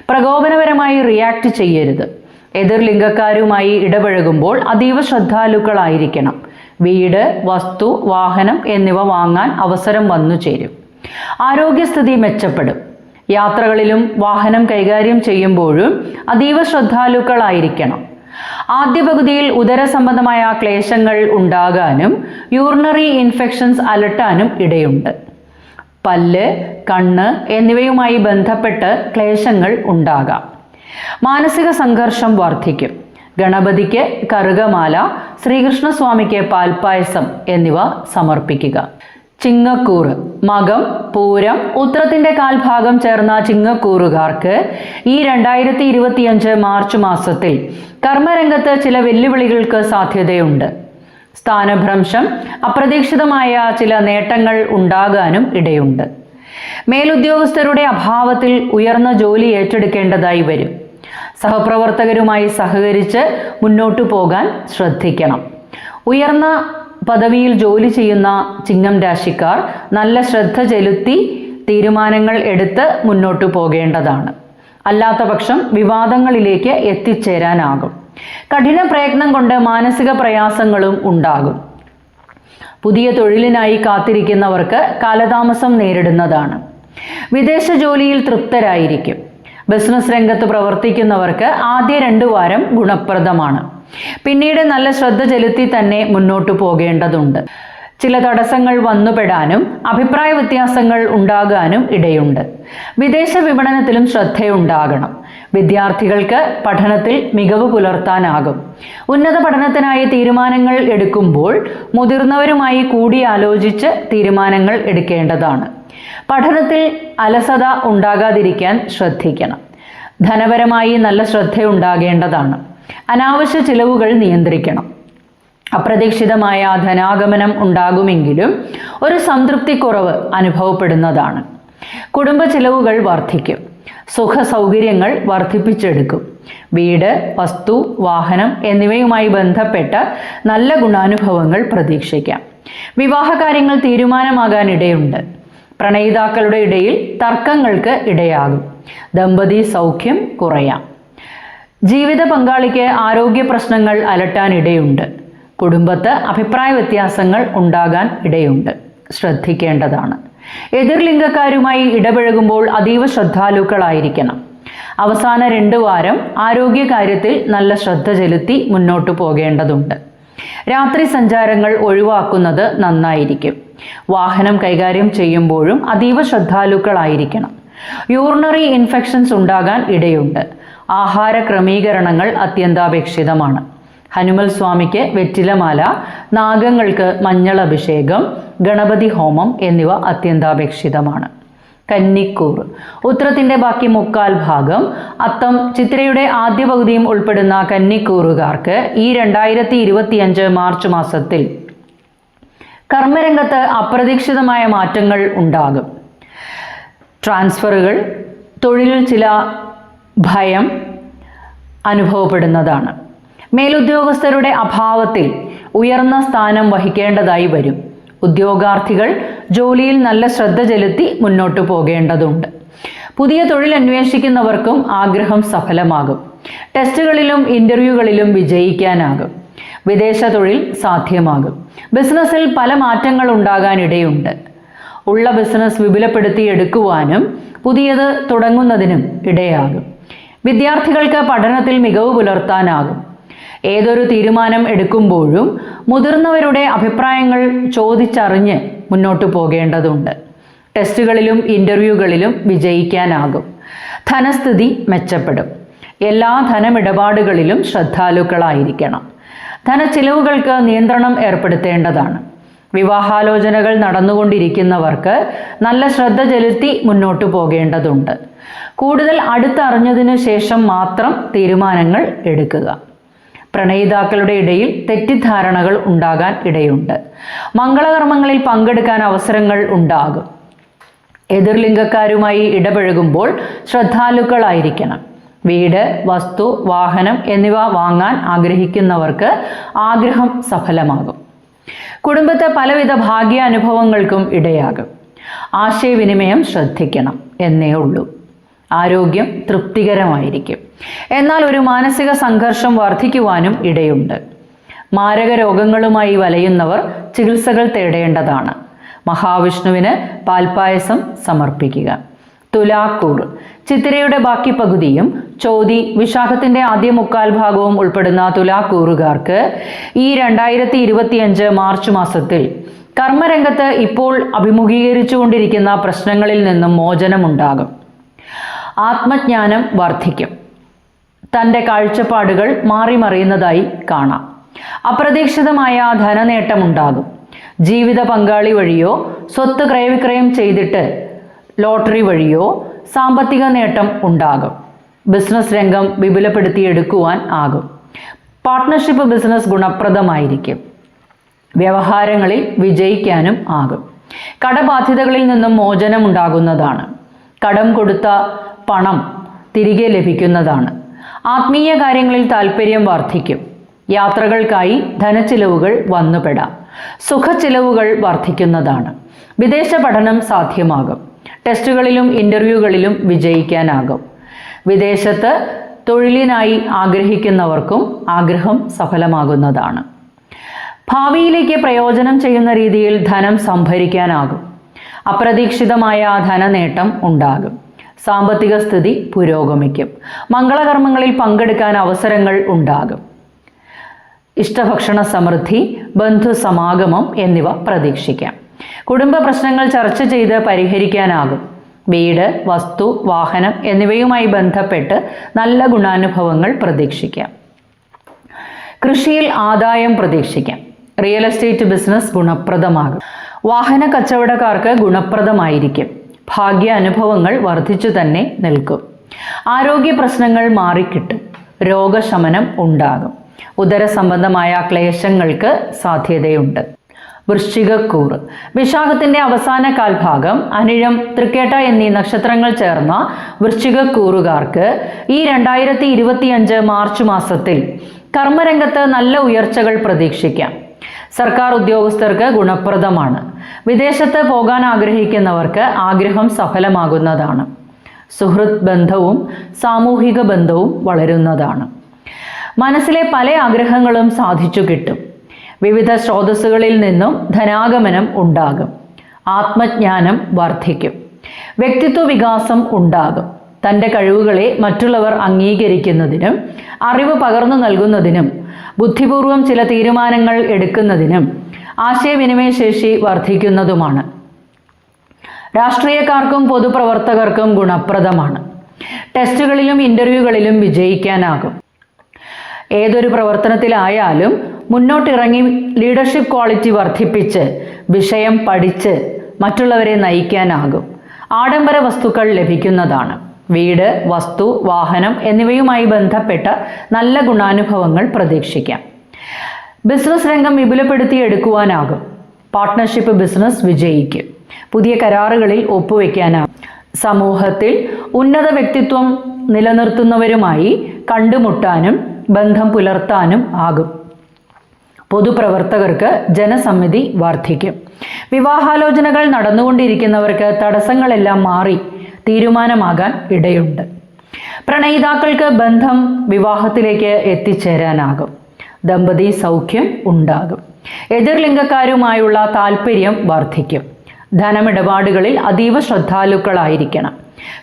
പ്രകോപനപരമായി റിയാക്ട് ചെയ്യരുത്. എതിർ ലിംഗക്കാരുമായി ഇടപഴകുമ്പോൾ അതീവ ശ്രദ്ധാലുക്കളായിരിക്കണം. വീട് വസ്തു വാഹനം എന്നിവ വാങ്ങാൻ അവസരം വന്നു ചേരും. ആരോഗ്യസ്ഥിതി മെച്ചപ്പെടും. യാത്രകളിലും വാഹനം കൈകാര്യം ചെയ്യുമ്പോഴും അതീവ ശ്രദ്ധാലുക്കളായിരിക്കണം. ആദ്യ പകുതിയിൽ ഉദര സംബന്ധമായ ക്ലേശങ്ങൾ ഉണ്ടാകാനും യൂറിനറി ഇൻഫെക്ഷൻസ് അലട്ടാനും ഇടയുണ്ട്. പല്ല് കണ്ണ് എന്നിവയുമായി ബന്ധപ്പെട്ട് ക്ലേശങ്ങൾ ഉണ്ടാകാം. മാനസിക സംഘർഷം വർദ്ധിക്കും. ഗണപതിക്ക് കറുകമാല ശ്രീകൃഷ്ണസ്വാമിക്ക് പാൽപ്പായസം എന്നിവ സമർപ്പിക്കുക. ചിങ്ങക്കൂറ്. മകം പൂരം ഉത്രത്തിന്റെ കാൽഭാഗം ചേർന്ന ചിങ്ങക്കൂറുകാർക്ക് ഈ രണ്ടായിരത്തി ഇരുപത്തിയഞ്ച് മാർച്ച് മാസത്തിൽ കർമ്മരംഗത്ത് ചില വെല്ലുവിളികൾക്ക് സാധ്യതയുണ്ട്. സ്ഥാനഭ്രംശം അപ്രതീക്ഷിതമായ ചില നേട്ടങ്ങൾ ഉണ്ടാകാനും ഇടയുണ്ട്. മേലുദ്യോഗസ്ഥരുടെ അഭാവത്തിൽ ഉയർന്ന ജോലി ഏറ്റെടുക്കേണ്ടതായി വരും. സഹപ്രവർത്തകരുമായി സഹകരിച്ച് മുന്നോട്ടു പോകാൻ ശ്രദ്ധിക്കണം. ഉയർന്ന പദവിയിൽ ജോലി ചെയ്യുന്ന ചിങ്ങം രാശിക്കാർ നല്ല ശ്രദ്ധ ചെലുത്തി തീരുമാനങ്ങൾ എടുത്ത് മുന്നോട്ടു പോകേണ്ടതാണ്. അല്ലാത്ത പക്ഷം വിവാദങ്ങളിലേക്ക് എത്തിച്ചേരാനാകും. കഠിന പ്രയത്നം കൊണ്ട് മാനസിക പ്രയാസങ്ങളും ഉണ്ടാകും. പുതിയ തൊഴിലിനായി കാത്തിരിക്കുന്നവർക്ക് കാലതാമസം നേരിടുന്നതാണ്. വിദേശ ജോലിയിൽ തൃപ്തരായിരിക്കും. ബിസിനസ് രംഗത്ത് പ്രവർത്തിക്കുന്നവർക്ക് ആദ്യ രണ്ടു വാരം ഗുണപ്രദമാണ്. പിന്നീട് നല്ല ശ്രദ്ധ ചെലുത്തി തന്നെ മുന്നോട്ടു പോകേണ്ടതുണ്ട്. ചില തടസ്സങ്ങൾ വന്നുപെടാനും അഭിപ്രായ വ്യത്യാസങ്ങൾ ഉണ്ടാകാനും ഇടയുണ്ട്. വിദേശ വിപണനത്തിലും ശ്രദ്ധയുണ്ടാകണം. വിദ്യാർത്ഥികൾക്ക് പഠനത്തിൽ മികവ് പുലർത്താനാകും. ഉന്നത പഠനത്തിനായി തീരുമാനങ്ങൾ എടുക്കുമ്പോൾ മുതിർന്നവരുമായി കൂടിയാലോചിച്ച് തീരുമാനങ്ങൾ എടുക്കേണ്ടതാണ്. പഠനത്തിൽ അലസത ഉണ്ടാകാതിരിക്കാൻ ശ്രദ്ധിക്കണം. ധനപരമായി നല്ല ശ്രദ്ധയുണ്ടാകേണ്ടതാണ്. അനാവശ്യ ചിലവുകൾ നിയന്ത്രിക്കണം. അപ്രതീക്ഷിതമായ ധനാഗമനം ഉണ്ടാകുമെങ്കിലും ഒരു സംതൃപ്തിക്കുറവ് അനുഭവപ്പെടുന്നതാണ്. കുടുംബ ചിലവുകൾ വർദ്ധിക്കും. സുഖ സൗകര്യങ്ങൾ വർദ്ധിപ്പിച്ചെടുക്കും. വീട് വസ്തു വാഹനം എന്നിവയുമായി ബന്ധപ്പെട്ട നല്ല ഗുണാനുഭവങ്ങൾ പ്രതീക്ഷിക്കാം. വിവാഹകാര്യങ്ങൾ കാര്യങ്ങൾ തീരുമാനമാകാനിടയുണ്ട്. പ്രണയിതാക്കളുടെ ഇടയിൽ തർക്കങ്ങൾക്ക് ഇടയാകും. ദമ്പതി സൗഖ്യം കുറയാം. ജീവിത പങ്കാളിക്ക് ആരോഗ്യ പ്രശ്നങ്ങൾ അലട്ടാനിടയുണ്ട്. കുടുംബത്ത് അഭിപ്രായ വ്യത്യാസങ്ങൾ ഉണ്ടാകാൻ ഇടയുണ്ട്. ശ്രദ്ധിക്കേണ്ടതാണ്. എതിർലിംഗക്കാരുമായി ഇടപഴകുമ്പോൾ അതീവ ശ്രദ്ധാലുക്കളായിരിക്കണം. അവസാന രണ്ട് വാരം ആരോഗ്യ കാര്യത്തിൽ നല്ല ശ്രദ്ധ ചെലുത്തി മുന്നോട്ടു പോകേണ്ടതുണ്ട്. രാത്രി സഞ്ചാരങ്ങൾ ഒഴിവാക്കുന്നത് നന്നായിരിക്കും. വാഹനം കൈകാര്യം ചെയ്യുമ്പോഴും അതീവ ശ്രദ്ധാലുക്കളായിരിക്കണം. യൂറിനറി ഇൻഫെക്ഷൻസ് ഉണ്ടാകാൻ ഇടയുണ്ട്. ആഹാര ക്രമീകരണങ്ങൾ അത്യന്താപേക്ഷിതമാണ്. ഹനുമൽ സ്വാമിക്ക് വെറ്റിലമാല നാഗങ്ങൾക്ക് മഞ്ഞൾ അഭിഷേകം ഗണപതി ഹോമം എന്നിവ അത്യന്താപേക്ഷിതമാണ്. കന്നിക്കൂർ. ഉത്രത്തിന്റെ ബാക്കി മുക്കാൽ ഭാഗം അത്തം ചിത്രയുടെ ആദ്യ പകുതിയും ഉൾപ്പെടുന്ന കന്നിക്കൂറുകാർക്ക് ഈ രണ്ടായിരത്തി ഇരുപത്തിയഞ്ച് മാർച്ച് മാസത്തിൽ കർമ്മരംഗത്ത് അപ്രതീക്ഷിതമായ മാറ്റങ്ങൾ ഉണ്ടാകും. ട്രാൻസ്ഫറുകൾ തൊഴിലിൽ ചില ഭയം അനുഭവപ്പെടുന്നതാണ്. മേലുദ്യോഗസ്ഥരുടെ അഭാവത്തിൽ ഉയർന്ന സ്ഥാനം വഹിക്കേണ്ടതായി വരും. ഉദ്യോഗാർത്ഥികൾ ജോലിയിൽ നല്ല ശ്രദ്ധ ചെലുത്തി മുന്നോട്ടു പോകേണ്ടതുണ്ട്. പുതിയ തൊഴിൽ അന്വേഷിക്കുന്നവർക്കും ആഗ്രഹം സഫലമാകും. ടെസ്റ്റുകളിലും ഇന്റർവ്യൂകളിലും വിജയിക്കാനാകും. വിദേശ തൊഴിൽ സാധ്യമാകും. ബിസിനസ്സിൽ പല മാറ്റങ്ങൾ ഉണ്ടാകാനിടയുണ്ട്. ഉള്ള ബിസിനസ് വിപുലപ്പെടുത്തി എടുക്കുവാനും പുതിയത് തുടങ്ങുന്നതിനും ഇടയാകും. വിദ്യാർത്ഥികൾക്ക് പഠനത്തിൽ മികവ് പുലർത്താനാകും. ഏതൊരു തീരുമാനം എടുക്കുമ്പോഴും മുതിർന്നവരുടെ അഭിപ്രായങ്ങൾ ചോദിച്ചറിഞ്ഞ് മുന്നോട്ടു പോകേണ്ടതുണ്ട്. ടെസ്റ്റുകളിലും ഇന്റർവ്യൂകളിലും വിജയിക്കാനാകും. ധനസ്ഥിതി മെച്ചപ്പെടും. എല്ലാ ധനമിടപാടുകളിലും ശ്രദ്ധാലുക്കളായിരിക്കണം. ധനച്ചിലവുകൾക്ക് നിയന്ത്രണം ഏർപ്പെടുത്തേണ്ടതാണ്. വിവാഹാലോചനകൾ നടന്നുകൊണ്ടിരിക്കുന്നവർക്ക് നല്ല ശ്രദ്ധ ചെലുത്തി മുന്നോട്ടു പോകേണ്ടതുണ്ട്. കൂടുതൽ അടുത്തറിഞ്ഞതിനു ശേഷം മാത്രം തീരുമാനങ്ങൾ എടുക്കുക. പ്രണയിതാക്കളുടെ ഇടയിൽ തെറ്റിദ്ധാരണകൾ ഉണ്ടാകാൻ ഇടയുണ്ട്. മംഗളകർമ്മങ്ങളിൽ പങ്കെടുക്കാൻ അവസരങ്ങൾ ഉണ്ടാകും. എതിർലിംഗക്കാരുമായി ഇടപഴകുമ്പോൾ ശ്രദ്ധാലുക്കളായിരിക്കണം. വീട് വസ്തു വാഹനം എന്നിവ വാങ്ങാൻ ആഗ്രഹിക്കുന്നവർക്ക് ആഗ്രഹം സഫലമാകും. കുടുംബത്തെ പലവിധ ഭാഗ്യാനുഭവങ്ങൾക്കും ഇടയാകും. ആശയവിനിമയം ശ്രദ്ധിക്കണം എന്നേ ഉള്ളൂ. ആരോഗ്യം തൃപ്തികരമായിരിക്കും. എന്നാൽ ഒരു മാനസിക സംഘർഷം വർദ്ധിക്കുവാനും ഇടയുണ്ട്. മാരക രോഗങ്ങളുമായി വലയുന്നവർ ചികിത്സകൾ തേടേണ്ടതാണ്. മഹാവിഷ്ണുവിന് പാൽപായസം സമർപ്പിക്കുക. തുലാക്കൂർ. ചിത്തിരയുടെ ബാക്കി പകുതിയും ചോതി വിശാഖത്തിന്റെ ആദ്യ മുക്കാൽ ഭാഗവും ഉൾപ്പെടുന്ന തുലാക്കൂറുകാർക്ക് ഈ രണ്ടായിരത്തി ഇരുപത്തിയഞ്ച് മാർച്ച് മാസത്തിൽ കർമ്മരംഗത്ത് ഇപ്പോൾ അഭിമുഖീകരിച്ചുകൊണ്ടിരിക്കുന്ന പ്രശ്നങ്ങളിൽ നിന്നും മോചനമുണ്ടാകും. ആത്മജ്ഞാനം വർദ്ധിക്കും. തന്റെ കാഴ്ചപ്പാടുകൾ മാറിമറിയുന്നതായി കാണാം. അപ്രതീക്ഷിതമായ ധനനേട്ടമുണ്ടാകും. ജീവിത പങ്കാളി വഴിയോ സ്വത്ത് ക്രയവിക്രയം ചെയ്തിട്ട് ലോട്ടറി വഴിയോ സാമ്പത്തിക നേട്ടം ഉണ്ടാകും. ബിസിനസ് രംഗം വിപുലപ്പെടുത്തിയെടുക്കുവാൻ ആകും. പാർട്ട്ണർഷിപ്പ് ബിസിനസ് ഗുണപ്രദമായിരിക്കും. വ്യവഹാരങ്ങളിൽ വിജയിക്കാനും ആകും. കടബാധ്യതകളിൽ നിന്നും മോചനം ഉണ്ടാകുന്നതാണ്. കടം കൊടുത്ത പണം തിരികെ ലഭിക്കുന്നതാണ്. ആത്മീയ കാര്യങ്ങളിൽ താല്പര്യം വർദ്ധിക്കും. യാത്രകൾക്കായി ധനച്ചിലവുകൾ വന്നുപെടാം. സുഖച്ചിലവുകൾ വർദ്ധിക്കുന്നതാണ്. വിദേശ പഠനം സാധ്യമാകും. ടെസ്റ്റുകളിലും ഇന്റർവ്യൂകളിലും വിജയിക്കാനാകും. വിദേശത്ത് തൊഴിലിനായി ആഗ്രഹിക്കുന്നവർക്കും ആഗ്രഹം സഫലമാകുന്നതാണ്. ഭാവിയിലേക്ക് പ്രയോജനം ചെയ്യുന്ന രീതിയിൽ ധനം സംഭരിക്കാനാകും. അപ്രതീക്ഷിതമായ ധനനേട്ടം ഉണ്ടാകും. സാമ്പത്തിക സ്ഥിതി പുരോഗമിക്കും. മംഗളകർമ്മങ്ങളിൽ പങ്കെടുക്കാൻ അവസരങ്ങൾ ഉണ്ടാകും. ഇഷ്ടഭക്ഷണ സമൃദ്ധി ബന്ധുസമാഗമം എന്നിവ പ്രതീക്ഷിക്കാം. കുടുംബ പ്രശ്നങ്ങൾ ചർച്ച ചെയ്ത് പരിഹരിക്കാനാകും. വീട് വസ്തു വാഹനം എന്നിവയുമായി ബന്ധപ്പെട്ട് നല്ല ഗുണാനുഭവങ്ങൾ പ്രതീക്ഷിക്കാം. കൃഷിയിൽ ആദായം പ്രതീക്ഷിക്കാം. റിയൽ എസ്റ്റേറ്റ് ബിസിനസ് ഗുണപ്രദമാകും. വാഹന കച്ചവടക്കാർക്ക് ഗുണപ്രദമായിരിക്കും. ഭാഗ്യ അനുഭവങ്ങൾ വർദ്ധിച്ചു തന്നെ നിൽക്കും. ആരോഗ്യ പ്രശ്നങ്ങൾ മാറിക്കിട്ടും. രോഗശമനം ഉണ്ടാകും. ഉദര സംബന്ധമായ ക്ലേശങ്ങൾക്ക് സാധ്യതയുണ്ട്. വൃശ്ചികക്കൂറ്. വിശാഖത്തിന്റെ അവസാന കാൽഭാഗം അനിഴം തൃക്കേട്ട എന്നീ നക്ഷത്രങ്ങൾ ചേർന്ന വൃശ്ചികക്കൂറുകാർക്ക് ഈ രണ്ടായിരത്തി ഇരുപത്തിയഞ്ച് മാർച്ച് മാസത്തിൽ കർമ്മരംഗത്ത് നല്ല ഉയർച്ചകൾ പ്രതീക്ഷിക്കാം. സർക്കാർ ഉദ്യോഗസ്ഥർക്ക് ഗുണപ്രദമാണ്. വിദേശത്ത് പോകാൻ ആഗ്രഹിക്കുന്നവർക്ക് ആഗ്രഹം സഫലമാകുന്നതാണ്. സുഹൃത്ത് ബന്ധവും സാമൂഹിക ബന്ധവും വളരുന്നതാണ്. മനസ്സിലെ പല ആഗ്രഹങ്ങളും സാധിച്ചു കിട്ടും. വിവിധ സ്രോതസ്സുകളിൽ നിന്നും ധനാഗമനം ഉണ്ടാകും. ആത്മജ്ഞാനം വർദ്ധിക്കും. വ്യക്തിത്വ വികാസം ഉണ്ടാകും. തന്റെ കഴിവുകളെ മറ്റുള്ളവർ അംഗീകരിക്കുന്നതിനും അറിവ് പകർന്നു നൽകുന്നതിനും ബുദ്ധിപൂർവം ചില തീരുമാനങ്ങൾ എടുക്കുന്നതിനും ആശയവിനിമയ ശേഷി വർദ്ധിക്കുന്നതുമാണ്. രാഷ്ട്രീയക്കാർക്കും പൊതുപ്രവർത്തകർക്കും ഗുണപ്രദമാണ്. ടെസ്റ്റുകളിലും ഇന്റർവ്യൂകളിലും വിജയിക്കാനാകും. ഏതൊരു പ്രവർത്തനത്തിലായാലും മുന്നോട്ടിറങ്ങി ലീഡർഷിപ്പ് ക്വാളിറ്റി വർദ്ധിപ്പിച്ച് വിഷയം പഠിച്ച് മറ്റുള്ളവരെ നയിക്കാനാകും. ആഡംബര വസ്തുക്കൾ ലഭിക്കുന്നതാണ്. വീട് വസ്തു വാഹനം എന്നിവയുമായി ബന്ധപ്പെട്ട നല്ല ഗുണാനുഭവങ്ങൾ പ്രതീക്ഷിക്കാം. ബിസിനസ് രംഗം വിപുലപ്പെടുത്തി വിപുലപ്പെടുത്തിയെടുക്കുവാനാകും. പാർട്ട്ണർഷിപ്പ് ബിസിനസ് വിജയിക്കും. പുതിയ കരാറുകളിൽ ഒപ്പുവെക്കാനാകും. സമൂഹത്തിൽ ഉന്നത വ്യക്തിത്വം നിലനിർത്തുന്നവരുമായി കണ്ടുമുട്ടാനും ബന്ധം പുലർത്താനും ആകും. പൊതുപ്രവർത്തകർക്ക് ജനസമ്മിതി വർദ്ധിക്കും വിവാഹാലോചനകൾ നടന്നുകൊണ്ടിരിക്കുന്നവർക്ക് തടസ്സങ്ങളെല്ലാം മാറി തീരുമാനമാകാൻ ഇടയുണ്ട്. പ്രണയിതാക്കൾക്ക് ബന്ധം വിവാഹത്തിലേക്ക് എത്തിച്ചേരാനാകും. ദമ്പതി സൗഖ്യം ഉണ്ടാകും. എതിർലിംഗക്കാരുമായുള്ള താല്പര്യം വർദ്ധിക്കും ധനമിടപാടുകളിൽ അതീവ ശ്രദ്ധാലുക്കളായിരിക്കണം.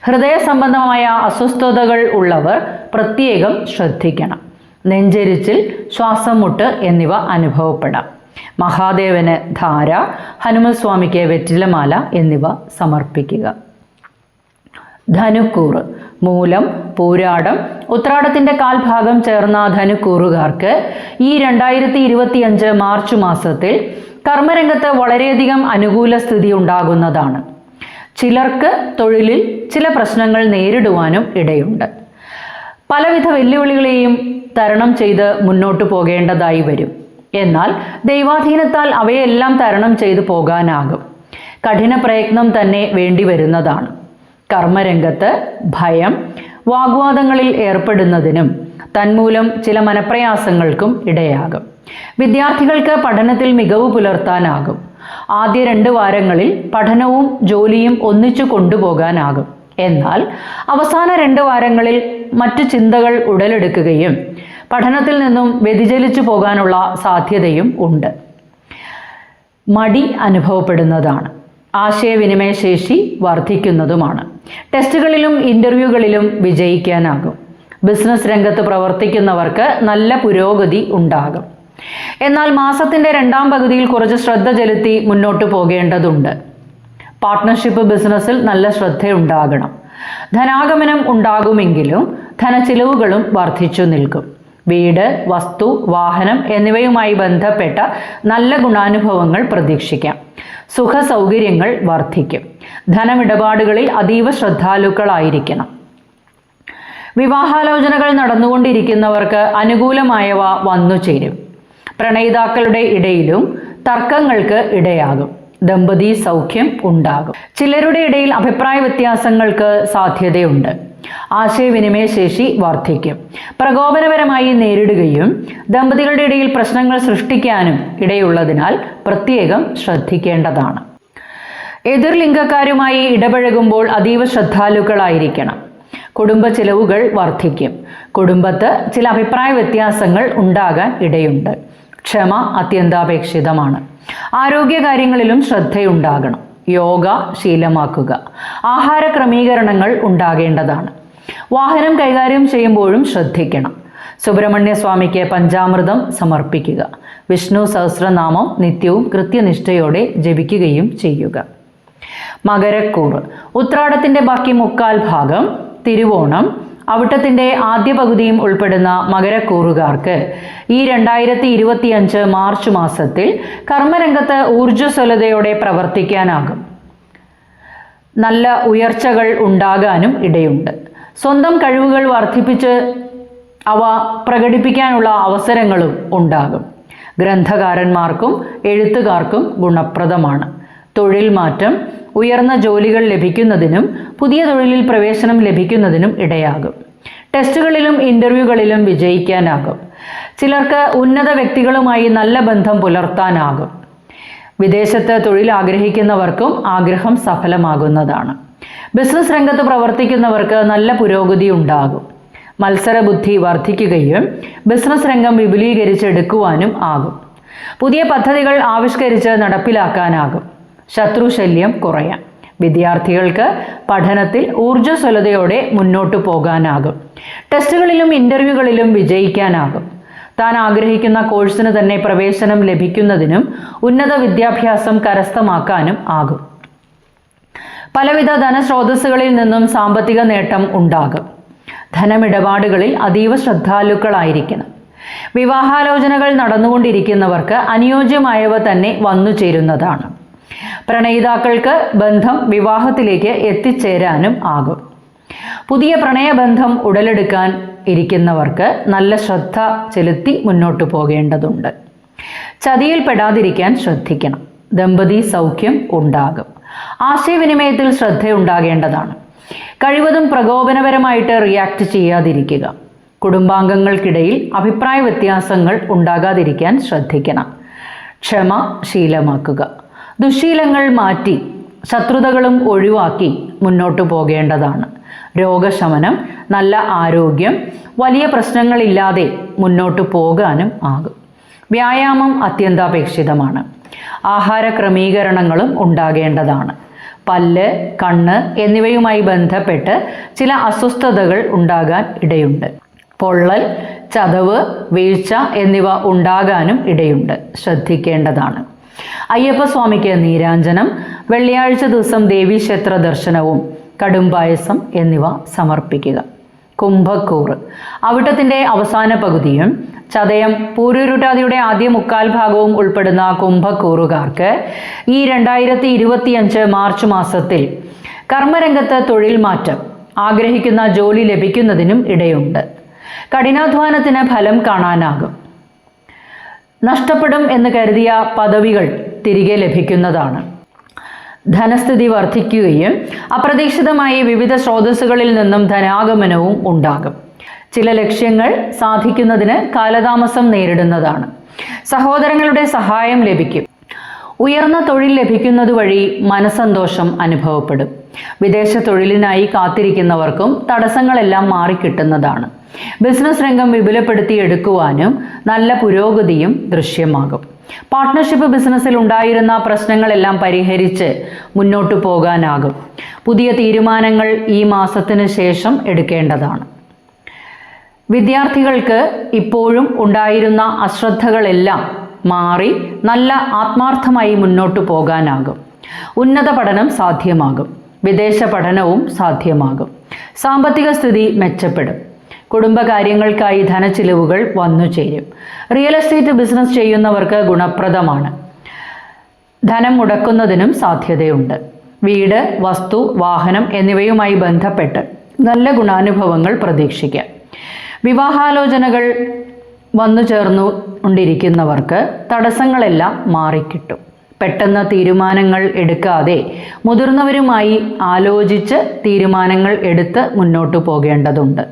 ഹൃദയ സംബന്ധമായ അസ്വസ്ഥതകൾ ഉള്ളവർ പ്രത്യേകം ശ്രദ്ധിക്കണം. നെഞ്ചരിച്ചിൽ ശ്വാസം മുട്ട് എന്നിവ അനുഭവപ്പെടാം. മഹാദേവന് ധാര ഹനുമസ്വാമിക്ക് വെറ്റിലമാല എന്നിവ സമർപ്പിക്കുക. ധനുക്കൂറ് മൂലം പൂരാടം ഉത്രാടത്തിന്റെ കാൽഭാഗം ചേർന്ന ധനുക്കൂറുകാർക്ക് ഈ രണ്ടായിരത്തി ഇരുപത്തിയഞ്ച് മാർച്ച് മാസത്തിൽ കർമ്മരംഗത്ത് വളരെയധികം അനുകൂല സ്ഥിതി ഉണ്ടാകുന്നതാണ്. ചിലർക്ക് തൊഴിലിൽ ചില പ്രശ്നങ്ങൾ നേരിടുവാനും ഇടയുണ്ട്. പലവിധ വെല്ലുവിളികളെയും തരണം ചെയ്ത് മുന്നോട്ട് പോകേണ്ടതായി വരും. എന്നാൽ ദൈവാധീനത്താൽ അവയെല്ലാം തരണം ചെയ്തു പോകാനാകും. കഠിന പ്രയത്നം തന്നെ വേണ്ടി വരുന്നതാണ്. കർമ്മരംഗത്ത് ഭയം വാഗ്വാദങ്ങളിൽ ഏർപ്പെടുന്നതിനും തന്മൂലം ചില മനപ്രയാസങ്ങൾക്കും ഇടയാകും. വിദ്യാർത്ഥികൾക്ക് പഠനത്തിൽ മികവ് പുലർത്താനാകും. ആദ്യ രണ്ട് വാരങ്ങളിൽ പഠനവും ജോലിയും ഒന്നിച്ചു കൊണ്ടുപോകാനാകും. എന്നാൽ അവസാന രണ്ട് വാരങ്ങളിൽ മറ്റു ചിന്തകൾ ഉടലെടുക്കുകയും പഠനത്തിൽ നിന്നും വ്യതിചലിച്ചു പോകാനുള്ള സാധ്യതയും ഉണ്ട്. മടി അനുഭവപ്പെടുന്നതാണ്. ആശയവിനിമയ ശേഷി വർദ്ധിക്കുന്നതുമാണ് ടെസ്റ്റുകളിലും ഇന്റർവ്യൂകളിലും വിജയിക്കാനാകും. ബിസിനസ് രംഗത്ത് പ്രവർത്തിക്കുന്നവർക്ക് നല്ല പുരോഗതി ഉണ്ടാകും. എന്നാൽ മാസത്തിന്റെ രണ്ടാം പകുതിയിൽ കുറച്ച് ശ്രദ്ധ ചെലുത്തി മുന്നോട്ട് പോകേണ്ടതുണ്ട്. പാർട്ട്ണർഷിപ്പ് ബിസിനസ്സിൽ നല്ല ശ്രദ്ധയുണ്ടാകണം. ധനാഗമനം ഉണ്ടാകുമെങ്കിലും ധനച്ചിലവുകളും വർദ്ധിച്ചു നിൽക്കും. വീട് വസ്തു വാഹനം എന്നിവയുമായി ബന്ധപ്പെട്ട നല്ല ഗുണാനുഭവങ്ങൾ പ്രതീക്ഷിക്കാം. സുഖ സൗകര്യങ്ങൾ വർദ്ധിക്കും. ധനമിടപാടുകളിൽ അതീവ ശ്രദ്ധാലുക്കളായിരിക്കണം. വിവാഹാലോചനകൾ നടന്നുകൊണ്ടിരിക്കുന്നവർക്ക് അനുകൂലമായവ വന്നു ചേരും. പ്രണയിതാക്കളുടെ ഇടയിലും തർക്കങ്ങൾക്ക് ഇടയാകും. ദമ്പതി സൗഖ്യം ഉണ്ടാകും. ചിലരുടെ ഇടയിൽ അഭിപ്രായ വ്യത്യാസങ്ങൾക്ക് സാധ്യതയുണ്ട്. ആശയവിനിമയ ശേഷി വർദ്ധിക്കും. പ്രകോപനപരമായി നേരിടുകയും ദമ്പതികളുടെ ഇടയിൽ പ്രശ്നങ്ങൾ സൃഷ്ടിക്കാനും ഇടയുള്ളതിനാൽ പ്രത്യേകം ശ്രദ്ധിക്കേണ്ടതാണ്. എതിർലിംഗക്കാരുമായി ഇടപഴകുമ്പോൾ അതീവ ശ്രദ്ധാലുക്കളായിരിക്കണം. കുടുംബ ചിലവുകൾ വർദ്ധിക്കും. കുടുംബത്ത് ചില അഭിപ്രായ വ്യത്യാസങ്ങൾ ഉണ്ടാകാൻ ഇടയുണ്ട്. ക്ഷമ അത്യന്താപേക്ഷിതമാണ്. ആരോഗ്യകാര്യങ്ങളിലും ശ്രദ്ധയുണ്ടാകണം. യോഗ ശീലമാക്കുക. ആഹാര ക്രമീകരണങ്ങൾ ഉണ്ടാകേണ്ടതാണ്. വാഹനം കൈകാര്യം ചെയ്യുമ്പോഴും ശ്രദ്ധിക്കണം. സുബ്രഹ്മണ്യ സ്വാമിക്ക് പഞ്ചാമൃതം സമർപ്പിക്കുക. വിഷ്ണു സഹസ്രനാമം നിത്യവും കൃത്യനിഷ്ഠയോടെ ജപിക്കുകയും ചെയ്യുക. മകരക്കൂറ് ഉത്രാടത്തിന്റെ ബാക്കി മുക്കാൽ ഭാഗം തിരുവോണം. അവിട്ടത്തിന്റെ ആദ്യ പകുതിയും ഉൾപ്പെടുന്ന മകരക്കൂറുകാർക്ക് ഈ രണ്ടായിരത്തി ഇരുപത്തിയഞ്ച് മാർച്ച് മാസത്തിൽ കർമ്മരംഗത്ത് ഊർജസ്വലതയോടെ പ്രവർത്തിക്കാനാകും. നല്ല ഉയർച്ചകൾ ഉണ്ടാകാനും ഇടയുണ്ട്. സ്വന്തം കഴിവുകൾ വർദ്ധിപ്പിച്ച് അവ പ്രകടിപ്പിക്കാനുള്ള അവസരങ്ങളും ഉണ്ടാകും. ഗ്രന്ഥകാരന്മാർക്കും എഴുത്തുകാർക്കും ഗുണപ്രദമാണ്. തൊഴിൽ മാറ്റം ഉയർന്ന ജോലികൾ ലഭിക്കുന്നതിനും പുതിയ തൊഴിലിൽ പ്രവേശനം ലഭിക്കുന്നതിനും ഇടയാകും. ടെസ്റ്റുകളിലും ഇന്റർവ്യൂകളിലും വിജയിക്കാനാകും. ചിലർക്ക് ഉന്നത വ്യക്തികളുമായി നല്ല ബന്ധം പുലർത്താനാകും. വിദേശത്ത് തൊഴിൽ ആഗ്രഹിക്കുന്നവർക്കും ആഗ്രഹം സഫലമാകുന്നതാണ്. ബിസിനസ് രംഗത്ത് പ്രവർത്തിക്കുന്നവർക്ക് നല്ല പുരോഗതി ഉണ്ടാകും. മത്സരബുദ്ധി വർദ്ധിക്കുകയും ബിസിനസ് രംഗം വിപുലീകരിച്ചെടുക്കുവാനും ആകും. പുതിയ പദ്ധതികൾ ആവിഷ്കരിച്ച് നടപ്പിലാക്കാനാകും. ശത്രുശല്യം കുറയാം വിദ്യാർത്ഥികൾക്ക് പഠനത്തിൽ ഊർജസ്വലതയോടെ മുന്നോട്ടു പോകാനാകും. ടെസ്റ്റുകളിലും ഇന്റർവ്യൂകളിലും വിജയിക്കാനാകും. താൻ ആഗ്രഹിക്കുന്ന കോഴ്സിന് തന്നെ പ്രവേശനം ലഭിക്കുന്നതിനും ഉന്നത വിദ്യാഭ്യാസം കരസ്ഥമാക്കാനും ആകും. പലവിധ ധനസ്രോതസ്സുകളിൽ നിന്നും സാമ്പത്തിക നേട്ടം ഉണ്ടാകും. ധനമിടപാടുകളിൽ അതീവ ശ്രദ്ധാലുക്കളായിരിക്കണം. വിവാഹാലോചനകൾ നടന്നുകൊണ്ടിരിക്കുന്നവർക്ക് അനുയോജ്യമായവ തന്നെ വന്നു ചേരുന്നതാണ്. പ്രണയിതാക്കൾക്ക് ബന്ധം വിവാഹത്തിലേക്ക് എത്തിച്ചേരാനും ആകും. പുതിയ പ്രണയബന്ധം ഉടലെടുക്കാൻ ഇരിക്കുന്നവർക്ക് നല്ല ശ്രദ്ധ ചെലുത്തി മുന്നോട്ടു പോകേണ്ടതുണ്ട്. ചതിയിൽപ്പെടാതിരിക്കാൻ ശ്രദ്ധിക്കണം. ദമ്പതി സൗഖ്യം ഉണ്ടാകും. ആശയവിനിമയത്തിൽ ശ്രദ്ധയുണ്ടാകേണ്ടതാണ്. കഴിവതും പ്രകോപനപരമായിട്ട് റിയാക്ട് ചെയ്യാതിരിക്കുക. കുടുംബാംഗങ്ങൾക്കിടയിൽ അഭിപ്രായ വ്യത്യാസങ്ങൾ ഉണ്ടാകാതിരിക്കാൻ ശ്രദ്ധിക്കണം. ക്ഷമ ശീലമാക്കുക. ദുശീലങ്ങൾ മാറ്റി ശത്രുതകളും ഒഴിവാക്കി മുന്നോട്ടു പോകേണ്ടതാണ്. രോഗശമനം നല്ല ആരോഗ്യം വലിയ പ്രശ്നങ്ങളില്ലാതെ മുന്നോട്ടു പോകാനും ആകും. വ്യായാമം അത്യന്താപേക്ഷിതമാണ്. ആഹാര ക്രമീകരണങ്ങളും ഉണ്ടാകേണ്ടതാണ്. പല്ല് കണ്ണ് എന്നിവയുമായി ബന്ധപ്പെട്ട് ചില അസ്വസ്ഥതകൾ ഉണ്ടാകാൻ ഇടയുണ്ട്. പൊള്ളൽ ചതവ് വീഴ്ച എന്നിവ ഉണ്ടാകാനും ഇടയുണ്ട്. ശ്രദ്ധിക്കേണ്ടതാണ്. അയ്യപ്പസ്വാമിക്ക് നീരാഞ്ജനം വെള്ളിയാഴ്ച ദിവസം ദേവീക്ഷേത്ര ദർശനവും കടുംപായസം എന്നിവ സമർപ്പിക്കുക. കുംഭക്കൂറ്. അവിട്ടത്തിന്റെ അവസാന പകുതിയും ചതയം പൂരുരുട്ടാതിയുടെ ആദ്യ മുക്കാൽ ഭാഗവും ഉൾപ്പെടുന്ന കുംഭക്കൂറുകാർക്ക് ഈ രണ്ടായിരത്തി ഇരുപത്തിയഞ്ച് മാർച്ച് മാസത്തിൽ കർമ്മരംഗത്ത് തൊഴിൽ മാറ്റം ആഗ്രഹിക്കുന്ന ജോലി ലഭിക്കുന്നതിനും ഇടയുണ്ട്. കഠിനാധ്വാനത്തിന് ഫലം കാണാനാകും. നഷ്ടപ്പെടും എന്ന് കരുതിയ പദവികൾ തിരികെ ലഭിക്കുന്നതാണ്. ധനസ്ഥിതി വർദ്ധിക്കുകയും അപ്രതീക്ഷിതമായി വിവിധ സ്രോതസ്സുകളിൽ നിന്നും ധനാഗമനവും ഉണ്ടാകും. ചില ലക്ഷ്യങ്ങൾ സാധിക്കുന്നതിന് കാലതാമസം നേരിടുന്നതാണ്. സഹോദരങ്ങളുടെ സഹായം ലഭിക്കും. ഉയർന്ന തൊഴിൽ ലഭിക്കുന്നത് വഴി മനസന്തോഷം അനുഭവപ്പെടും. വിദേശ തൊഴിലിനായി കാത്തിരിക്കുന്നവർക്കും തടസ്സങ്ങളെല്ലാം മാറിക്കിട്ടുന്നതാണ്. ബിസിനസ് രംഗം വിപുലപ്പെടുത്തിയെടുക്കുവാനും നല്ല പുരോഗതിയും ദൃശ്യമാകും. പാർട്ട്ണർഷിപ്പ് ബിസിനസ്സിൽ ഉണ്ടായിരുന്ന പ്രശ്നങ്ങളെല്ലാം പരിഹരിച്ച് മുന്നോട്ടു പോകാനാകും. പുതിയ തീരുമാനങ്ങൾ ഈ മാസത്തിന് ശേഷം എടുക്കേണ്ടതാണ്. വിദ്യാർത്ഥികൾക്ക് ഇപ്പോഴും ഉണ്ടായിരുന്ന അശ്രദ്ധകളെല്ലാം മാറി നല്ല ആത്മാർത്ഥമായി മുന്നോട്ടു പോകാനാകും. ഉന്നത പഠനം സാധ്യമാകും. വിദേശ പഠനവും സാധ്യമാകും. സാമ്പത്തിക സ്ഥിതി മെച്ചപ്പെടും. കുടുംബകാര്യങ്ങൾക്കായി ധനച്ചിലവുകൾ വന്നു ചേരും. റിയൽ എസ്റ്റേറ്റ് ബിസിനസ് ചെയ്യുന്നവർക്ക് ഗുണപ്രദമാണ്. ധനം മുടക്കുന്നതിനും സാധ്യതയുണ്ട്. വീട് വസ്തു വാഹനം എന്നിവയുമായി ബന്ധപ്പെട്ട് നല്ല ഗുണാനുഭവങ്ങൾ പ്രതീക്ഷിക്കാം. വിവാഹാലോചനകൾ വന്നു ചേർന്നു കൊണ്ടിരിക്കുന്നവർക്ക് തടസ്സങ്ങളെല്ലാം മാറിക്കിട്ടും. പെട്ടെന്ന് തീരുമാനങ്ങൾ എടുക്കാതെ മുതിർന്നവരുമായി ആലോചിച്ച് തീരുമാനങ്ങൾ എടുത്ത് മുന്നോട്ട് പോകേണ്ടതുണ്ട്.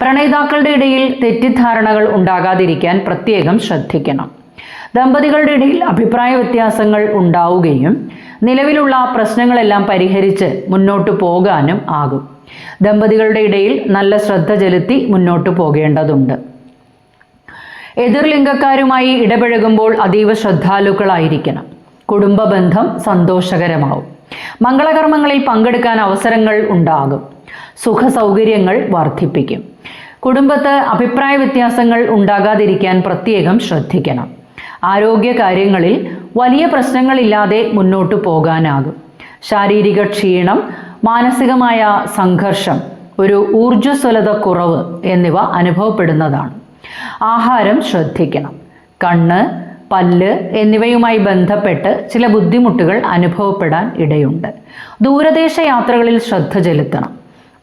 പ്രണയിതാക്കളുടെ ഇടയിൽ തെറ്റിദ്ധാരണകൾ ഉണ്ടാകാതിരിക്കാൻ പ്രത്യേകം ശ്രദ്ധിക്കണം. ദമ്പതികളുടെ ഇടയിൽ അഭിപ്രായ വ്യത്യാസങ്ങൾ ഉണ്ടാവുകയും നിലവിലുള്ള പ്രശ്നങ്ങളെല്ലാം പരിഹരിച്ച് മുന്നോട്ടു പോകാനും ആകും. ദമ്പതികളുടെ ഇടയിൽ നല്ല ശ്രദ്ധ ചെലുത്തി മുന്നോട്ടു പോകേണ്ടതുണ്ട്. എതിർലിംഗക്കാരുമായി ഇടപഴകുമ്പോൾ അതീവ ശ്രദ്ധാലുക്കളായിരിക്കണം. കുടുംബ ബന്ധം സന്തോഷകരമാവും. മംഗളകർമ്മങ്ങളിൽ പങ്കെടുക്കാൻ അവസരങ്ങൾ ഉണ്ടാകും. സുഖ സൗകര്യങ്ങൾ വർദ്ധിപ്പിക്കും. കുടുംബത്ത് അഭിപ്രായ വ്യത്യാസങ്ങൾ ഉണ്ടാകാതിരിക്കാൻ പ്രത്യേകം ശ്രദ്ധിക്കണം. ആരോഗ്യ കാര്യങ്ങളിൽ വലിയ പ്രശ്നങ്ങളില്ലാതെ മുന്നോട്ടു പോകാനാകും. ശാരീരിക ക്ഷീണം മാനസികമായ സംഘർഷം ഒരു ഊർജസ്വലത കുറവ് എന്നിവ അനുഭവപ്പെടുന്നതാണ്. ആഹാരം ശ്രദ്ധിക്കണം. കണ്ണ് പല്ല് എന്നിവയുമായി ബന്ധപ്പെട്ട് ചില ബുദ്ധിമുട്ടുകൾ അനുഭവപ്പെടാൻ ഇടയുണ്ട്. ദൂരദേശ യാത്രകളിൽ ശ്രദ്ധ ചെലുത്തണം.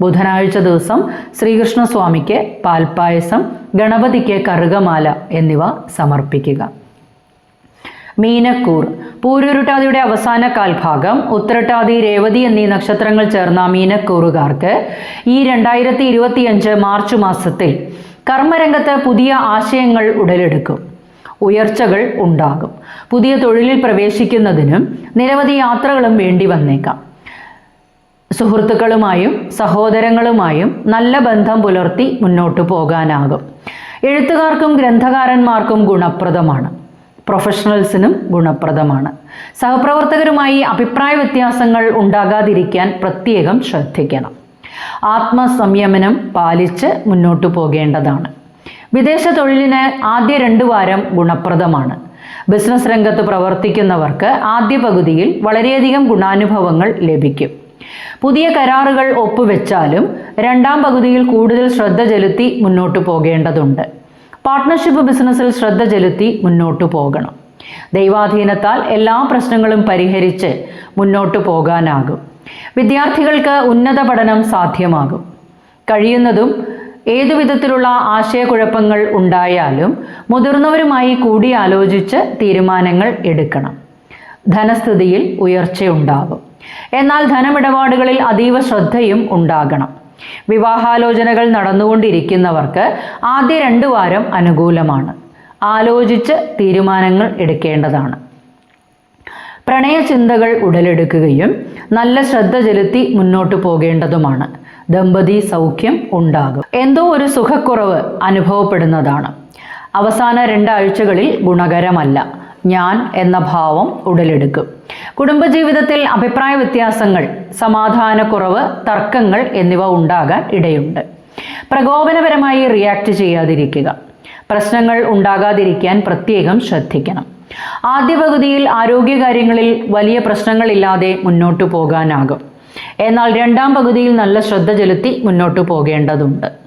ബുധനാഴ്ച ദിവസം ശ്രീകൃഷ്ണസ്വാമിക്ക് പാൽപ്പായസം ഗണപതിക്ക് കറുകമാല എന്നിവ സമർപ്പിക്കുക. മീനക്കൂർ പൂരുരുട്ടാതിയുടെ അവസാന കാൽഭാഗം ഉത്തരട്ടാതി രേവതി എന്നീ നക്ഷത്രങ്ങൾ ചേർന്ന മീനക്കൂറുകാർക്ക് ഈ രണ്ടായിരത്തി ഇരുപത്തിയഞ്ച് മാർച്ച് മാസത്തിൽ കർമ്മരംഗത്ത് പുതിയ ആശയങ്ങൾ ഉടലെടുക്കും. ഉയർച്ചകൾ ഉണ്ടാകും. പുതിയ തൊഴിലിൽ പ്രവേശിക്കുന്നതിനും നിരവധി യാത്രകളും വേണ്ടി വന്നേക്കാം. സുഹൃത്തുക്കളുമായും സഹോദരങ്ങളുമായും നല്ല ബന്ധം പുലർത്തി മുന്നോട്ടു പോകാനാകും. എഴുത്തുകാർക്കും ഗ്രന്ഥകാരന്മാർക്കും ഗുണപ്രദമാണ്. പ്രൊഫഷണൽസിനും ഗുണപ്രദമാണ്. സഹപ്രവർത്തകരുമായി അഭിപ്രായ വ്യത്യാസങ്ങൾ ഉണ്ടാകാതിരിക്കാൻ പ്രത്യേകം ശ്രദ്ധിക്കണം. ആത്മസംയമനം പാലിച്ച് മുന്നോട്ടു പോകേണ്ടതാണ്. വിദേശ തൊഴിലിന് ആദ്യ രണ്ടു വാരം ഗുണപ്രദമാണ്. ബിസിനസ് രംഗത്ത് പ്രവർത്തിക്കുന്നവർക്ക് ആദ്യ പകുതിയിൽ വളരെയധികം ഗുണാനുഭവങ്ങൾ ലഭിക്കും. പുതിയ കരാറുകൾ ഒപ്പുവെച്ചാലും രണ്ടാം പകുതിയിൽ കൂടുതൽ ശ്രദ്ധ ചെലുത്തി മുന്നോട്ടു പോകേണ്ടതുണ്ട്. പാർട്ട്ണർഷിപ്പ് ബിസിനസ്സിൽ ശ്രദ്ധ ചെലുത്തി മുന്നോട്ടു പോകണം. ദൈവാധീനത്താൽ എല്ലാ പ്രശ്നങ്ങളും പരിഹരിച്ച് മുന്നോട്ടു പോകാനാകും. വിദ്യാർത്ഥികൾക്ക് ഉന്നത പഠനം സാധ്യമാകും. കഴിയുന്നതും ഏതു വിധത്തിലുള്ള ആശയക്കുഴപ്പങ്ങൾ ഉണ്ടായാലും മുതിർന്നവരുമായി കൂടിയാലോചിച്ച് തീരുമാനങ്ങൾ എടുക്കണം. ധനസ്ഥിതിയിൽ ഉയർച്ചയുണ്ടാകും. എന്നാൽ ധനമിടപാടുകളിൽ അതീവ ശ്രദ്ധയും ഉണ്ടാകണം. വിവാഹാലോചനകൾ നടന്നുകൊണ്ടിരിക്കുന്നവർക്ക് ആദ്യ രണ്ടു വാരം അനുകൂലമാണ്. ആലോചിച്ച് തീരുമാനങ്ങൾ എടുക്കേണ്ടതാണ്. പ്രണയചിന്തകൾ ഉടലെടുക്കുകയും നല്ല ശ്രദ്ധ ചെലുത്തി മുന്നോട്ട് പോകേണ്ടതുമാണ്. ദമ്പതി സൗഖ്യം ഉണ്ടാകും. എന്തോ ഒരു സുഖക്കുറവ് അനുഭവപ്പെടുന്നതാണ്. അവസാന രണ്ടാഴ്ചകളിൽ ഗുണകരമല്ല. ഞാൻ എന്ന ഭാവം ഉടലെടുക്കും. കുടുംബജീവിതത്തിൽ അഭിപ്രായ വ്യത്യാസങ്ങൾ സമാധാനക്കുറവ് തർക്കങ്ങൾ എന്നിവ ഉണ്ടാകാൻ ഇടയുണ്ട്. പ്രകോപനപരമായി റിയാക്ട് ചെയ്യാതിരിക്കുക. പ്രശ്നങ്ങൾ ഉണ്ടാകാതിരിക്കാൻ പ്രത്യേകം ശ്രദ്ധിക്കണം. ആദ്യ പകുതിയിൽ ആരോഗ്യകാര്യങ്ങളിൽ വലിയ പ്രശ്നങ്ങളില്ലാതെ മുന്നോട്ടു പോകാനാകും. എന്നാൽ രണ്ടാം പകുതിയിൽ നല്ല ശ്രദ്ധ ചെലുത്തി മുന്നോട്ടു പോകേണ്ടതുണ്ട്.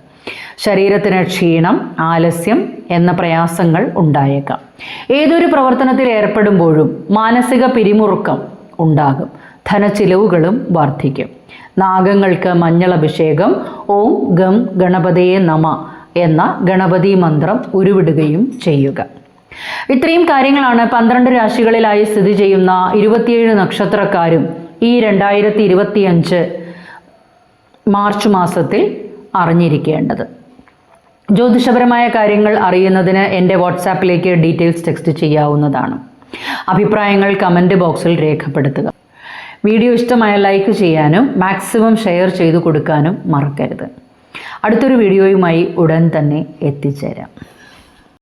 ശരീരത്തിന് ക്ഷീണം ആലസ്യം എന്ന പ്രയാസങ്ങൾ ഉണ്ടായേക്കാം. ഏതൊരു പ്രവർത്തനത്തിൽ ഏർപ്പെടുമ്പോഴും മാനസിക പിരിമുറുക്കം ഉണ്ടാകും. ധനച്ചിലവുകളും വർദ്ധിക്കും. നാഗങ്ങൾക്ക് മഞ്ഞൾ അഭിഷേകം ഓം ഗം ഗണപതയെ നമ എന്ന ഗണപതി മന്ത്രം ഉരുവിടുകയും ചെയ്യുക. ഇത്രയും കാര്യങ്ങളാണ് പന്ത്രണ്ട് രാശികളിലായി സ്ഥിതി ചെയ്യുന്ന ഇരുപത്തിയേഴ് നക്ഷത്രക്കാരും ഈ രണ്ടായിരത്തി മാർച്ച് മാസത്തിൽ അറിഞ്ഞിരിക്കേണ്ടത്. ജ്യോതിഷപരമായ കാര്യങ്ങൾ അറിയുന്നതിന് എന്റെ വാട്സാപ്പിലേക്ക് ഡീറ്റെയിൽസ് ടെക്സ്റ്റ് ചെയ്യാവുന്നതാണ്. അഭിപ്രായങ്ങൾ കമന്റ് ബോക്സിൽ രേഖപ്പെടുത്തുക. വീഡിയോ ഇഷ്ടമായ ലൈക്ക് ചെയ്യാനും മാക്സിമം ഷെയർ ചെയ്തു കൊടുക്കാനും മറക്കരുത്. അടുത്തൊരു വീഡിയോയുമായി ഉടൻ തന്നെ എത്തിച്ചേരാം.